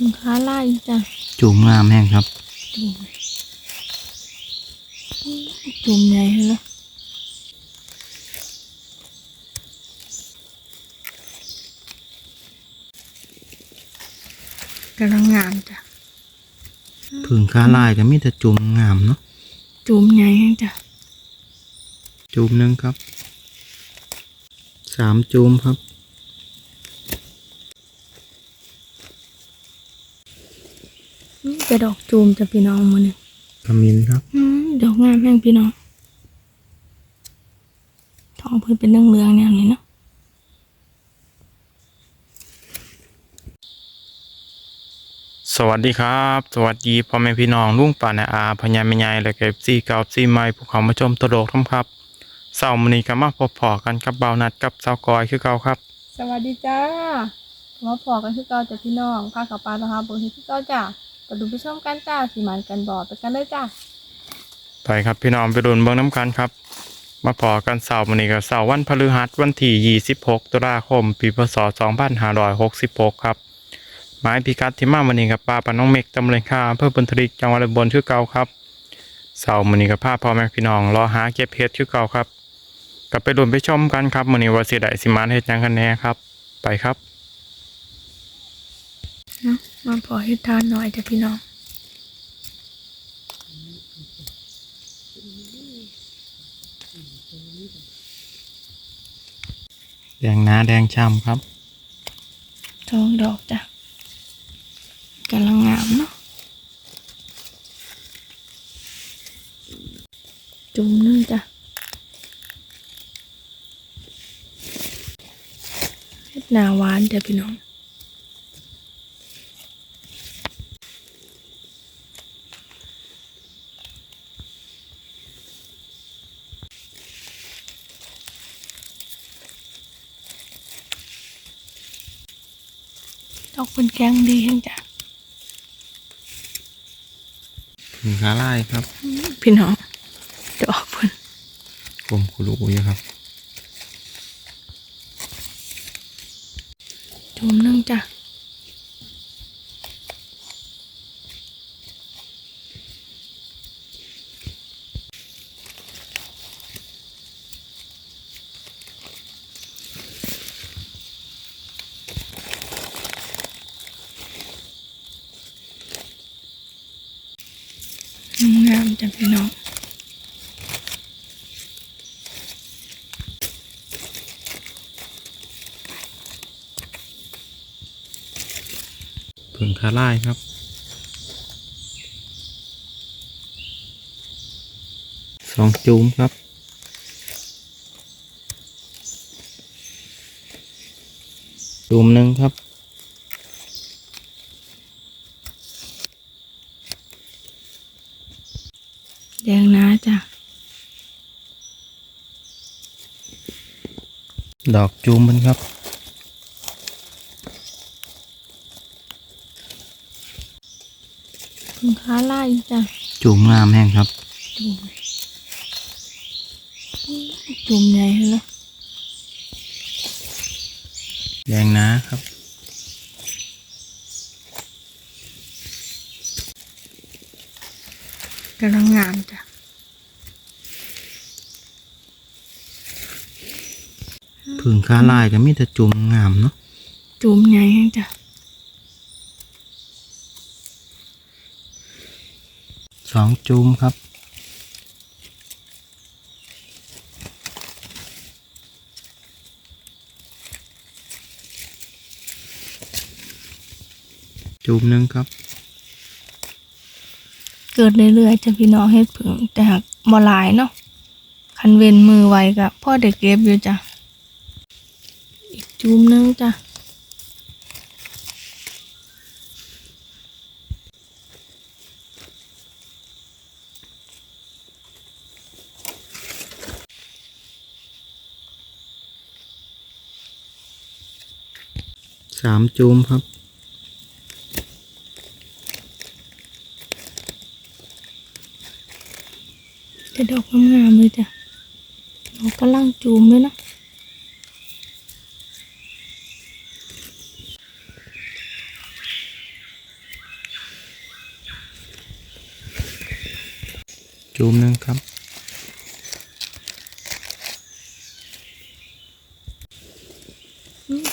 พึ่งค้าไล่จ้ะจูมงามแห้งครับ จุ่มจุ่มใหญ่เลยนะกำลังงามจ้ะผึ่งค้าลายก็มีแต่จูมงามเนาะจุ่มใหญ่แห้งจ้ะจูมหนึงครับ สามจูมครับ นี่จะดอกจุ่มจะพี่น้องมือนี่ขมิ้นครับอืมดอกงามแห้งพี่น้องทองเพิ่นเป็นเรื่องเรืองๆแนวนี้เนาะสวัสดีครับ สวัสดีพ่อแม่พี่น้องลุงป่านาอาพญาแม่ใหญ่และเก็บซีเก่าซีใหม่ภูเขามาชมตวโลกทั้งครับเสาร์มื้อนี้ก็มาพบพอกันกับเบานัดกับสาวกอยคือเก่าครับ สวัสดีจ้ามาพอกันคือเก่าจ้ะพี่น้องพากับปลานะคะเบอร์ที่คือเก่าจ้ะ ไปดูไปชมกันจ้าสีมันกันบอดไปกันเลยจ้าไปครับพี่น้องไปรุนเบิ่งน้ำกันครับ มาพอกันเสาร์มื้อนี้ก็เสาร์วันพฤหัสวันที่26ตุลาคมปีพศ2566ครับหมายพิกัดที่มาวันนี้กับป้าปาน้องเมกตำบลค่าอำเภอบุญทริกจังหวัดบลคือเก่าครับเสาร์มื้อนี้กับพาพ่อแม่พี่น้องรอหาเก็บเห็ดคือเก่าครับกลับไปรุนไปชมกันครับมื้อนี้ว่าสิได้สิมานเฮ็ดหยังกันแน่ครับ ไปครับ เนาะมาพอให้ทานหน่อยจ้ะพี่น้องแดงหนาแดงช่ำครับ ทองดอกจ้ะกำลังงามเนาะจุ่มนึงจ้ะเฮ็ดหนาหวานจ้ะพี่น้อง เป็นแกงดีแห้งจ้ะผึ่งค้าลายครับ พี่น้องดอกเพิ่นกลมคุรุอยู่ครับจุ่มนึงจ้ะงาม จ้ะพี่น้องผึ่งค้าลายครับ สองจูมครับจูมหนึ่งครับ แดงนะจ้ะ ดอกจูมมันครับพึ่งค้าไล่จ้ะจูมงามแห้งครับจุ่มจุ่มใหญ่เลยนะแดงหนาครับกำลังงามจ้ะ ผึ่งค้าลายก็มีแต่จูมงามเนาะจุ่มใหญ่แห้งจ้ะสองจูมครับจูมหนึ่งครับ เกิดเรื่อยๆจะพี่น้องเฮ็ดผึ่งแต่หากบ่หลายเนาะคันเว้นมือไว้ก็พ่อเด็กเก็บอยู่จ้ะ จุ่มหนึงจ้ะสามจูมครับแต่ดอกงามๆเลยจ้ะดอกกำลังจุ่มเลยนะ จูมหนึ่งครับ นี่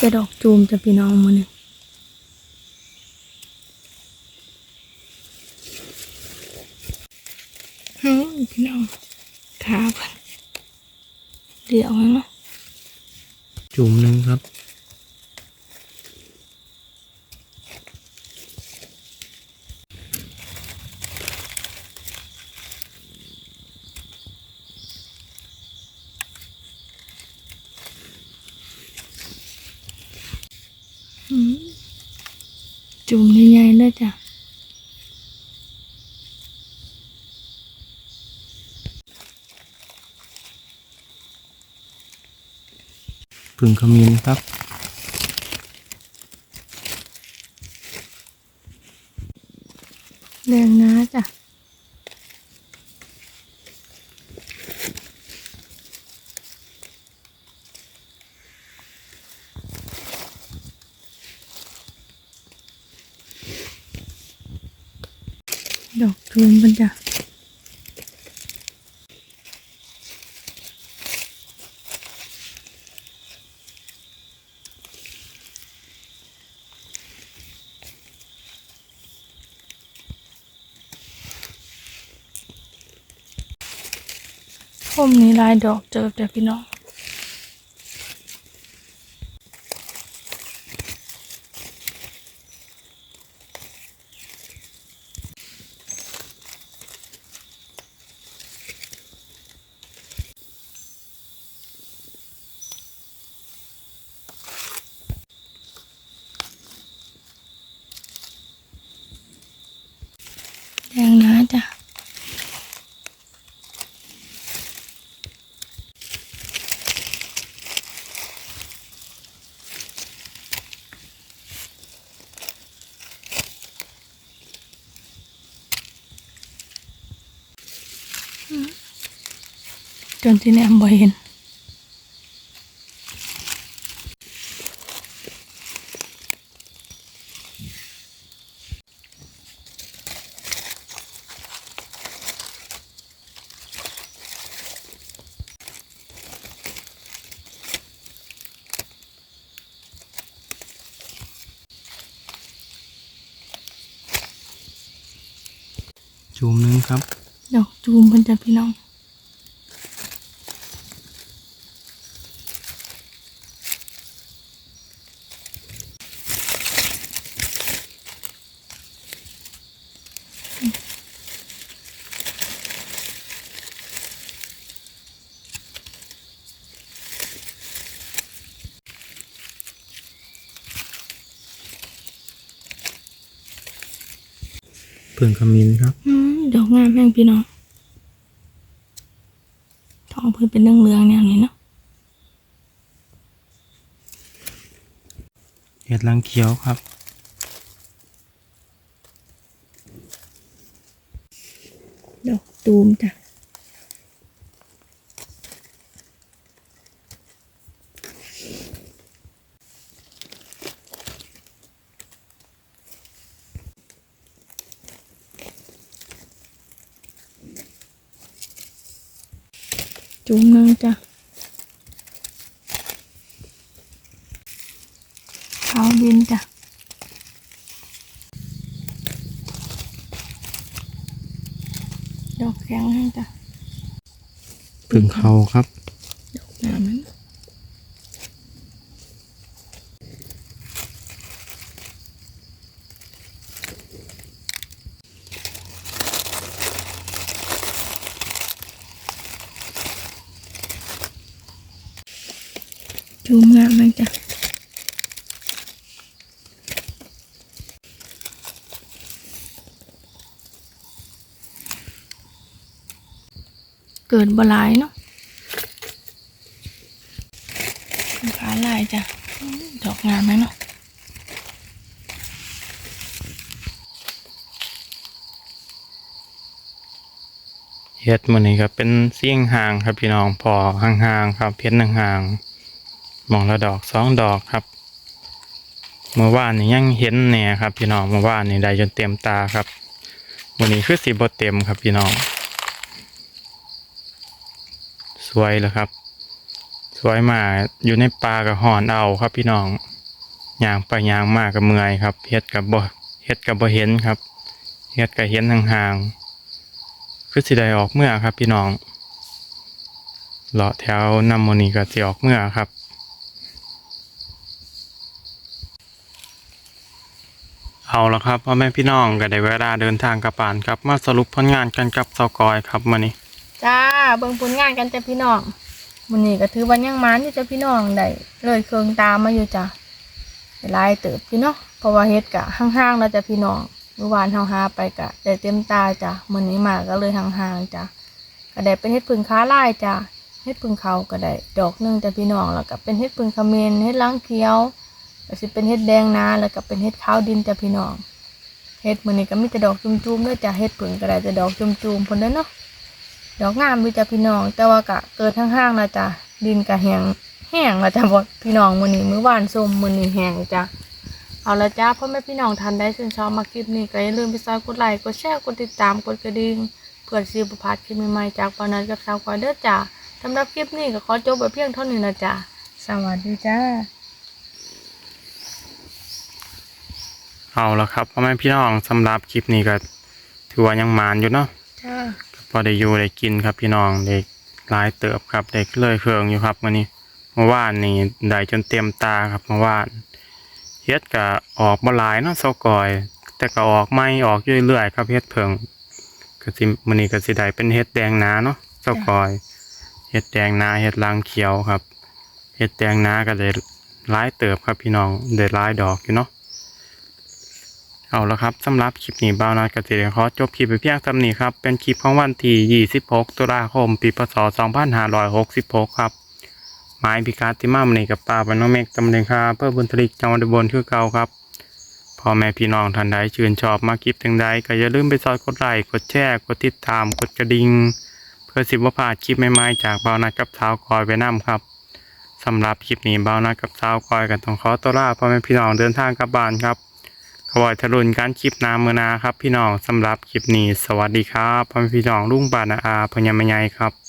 จะดอกจูมจะพี่น้องมือนี่ฮึพี่น้องขาเพิ่นเดี๋ยวนะจูมหนึ่งครับ อืม จุ่มใหญ่ๆเลยจ้ะผึ่งขมิ้นครับ แรงนะจ้ะดอกจูมมันจ้ะ ผ มนี้ลายดอกเจอแต่พี่น้อง จนที่แนมบ่เห็นจูมหนึ่งครับดอกจูมเพิ่นจะพี่น้อง ผึ่งขมิ้นครับอืมดอกงามแม่งพี่น้องทองเพิ่นเป็นเรื่องเรืองๆแนวนี้เนาะเห็ดลังเขียวครับดอกตูมจ้ะ จุ่มนึงจ้ะเขาดินจ้ะดอกแข็งให้จ้ะพึ่งเขาครับ ดอกงามนั้นจุ่มงามเลยจ้ะ เกิดบหลายเนาะขาลายจ้ะ ดอกงามไหมเนาะเฮ็ดมื้อนี้ก็เป็นเสียงห่างครับพี่น้องพอห่างๆครับเพี้ยนห่างๆมองละดอกสองดอกครับเมื่อวานนี่ยังเห็นแหน่ครับ พี่น้องเมื่อวานนี่ได้จนเต็มตาครับวันนี้คือสีบ่เต็มครับพี่น้อง สวยเลยครับ สวยมากอยู่ในป่ากับหอนเอาครับพี่น้องย่างไปย่างมากกับเมื่อยครับเฮ็ดกับบ่เฮ็ดกับบ่เห็นครับเฮ็ดกับเห็นห่างๆคือสิได้ออกเมื่อครับ พี่น้องเลาะแถวนำโมนีก็สิออกเมื่อครับเอาละครับพ่อแม่พี่น้องก็ได้เวลาเดินทางกลับบ้านครับ มาสรุปผลงานกันกับเซากอยครับมื้อนี้ จ้าเบิ่งผลงานกันจ้ะพี่น้องมื้อนี้ก็ถือว่ายังมานอยู่จ้ะพี่น้องได้เลยเครื่องตามมาอยู่จ้ะไลายเติบพี่เนาะเพราะว่าเฮ็ดกะห่างๆแล้วจ้ะพี่น้องเมื่อวานเฮาหาไปกะได้เต็มตาจ้ะมื้อนี้มาก็เลยห่างๆจ้ะก็ได้เป็นเฮ็ดพึ่งค้าลายจ้ะเฮ็ดพึ่งเขาก็ได้ดอกหนึงจ้ะพี่น้องแล้วก็เป็นเฮ็ดพึ่งเขมรเฮ็ดล้างเขียวก็สิเป็นเฮ็ดแดงนาแล้วก็เป็นเฮ็ดขาวดินจ้ะพี่น้องเฮ็ดมื้อนี้ก็มีแต่ดอกจุ่มๆเด้อจ้ะเฮ็ดพึ่งก็ได้แต่ดอกจุ่มๆพุ่นเด้อเนาะ ดอกงามด้วยจ้ะพี่น้อง แต่ว่ากะเกิดทั้งห้างนะจ้ะดินกะแห้งแห้งละจ้ะบอกพี่น้องมื้อนี้มื้อวานส้มมื้อนี้แห้งจ้ะเอาละจ้าพ่อแม่พี่น้องทันได้ชื่นชอบมาคลิปนี้ก็อย่าลืมไปซอยกดไลค์กดแชร์กดติดตามกดกระดิ่งเพื่อสิบ่พลาดคลิปใหม่ๆจากปานันกับสาวกอยเด้อจ้ะสำหรับคลิปนี้ก็ขอจบไว้เพียงเท่านี้นะจ้ะสวัสดีจ้าเอาละครับพ่อแม่พี่น้องสำหรับคลิปนี้ก็ถือว่ายังมานอยู่เนาะจ้า พอได้อยู่ได้กินครับพี่น้องเด็กหลายเติบครับเด็กเลยเครื่องอยู่ครับมื้อนี้เมื่อวานนี่ได้จนเต็มตาครับเมื่อวานเฮ็ดก็ออกบ่หลายเนาะเซากอย แต่ก็ออกไม่ออกเรื่อยๆครับเฮ็ดเพิงก็สิมื้อนี้ก็สิได้เป็นเฮ็ดแดงนาเนาะเซากอยเฮ็ดแดงนาเฮ็ดลางเขียวครับเฮ็ดแดงนาก็ได้หลายเติบครับพี่น้องได้หลายดอกอยู่เนาะ เอาละครับสำหรับคลิปนี้บ่าวนาดกเกษตรขอจบคลิปไปเพียงเท่านี้ครับ เป็นคลิปของวันที่26ตุลาคม ปีพศ2566 ครับหมายพิกัดที่มาวันกับป่าบานน้องเมกตำเนินคาเพื่อบุญทลิกจังหวัดบลคือเก่าครับพ่อแม่พี่น้องท่านใดชื่นชอบมาคลิปถึงใดก็อย่าลืมไปซอยกดไลค์กดแชร์กดติดตามกดกระดิ่งเพื่อสิบว่าพาคลิปใหม่ๆจากบ่านากับสาวคอยไปนํครับสำหรับคลิปนี้บ่านากับสาวคอยกันต้องขอตัวลาพ่อแม่พี่น้องเดินทางกลับบ้านครับ ขอให้ทะลุนการคลิปนาเมือนาครับ พี่น้องสำหรับคลิปนี้ สวัสดีครับพ่อพี่น้องลุงบานาอาพญามยายครับ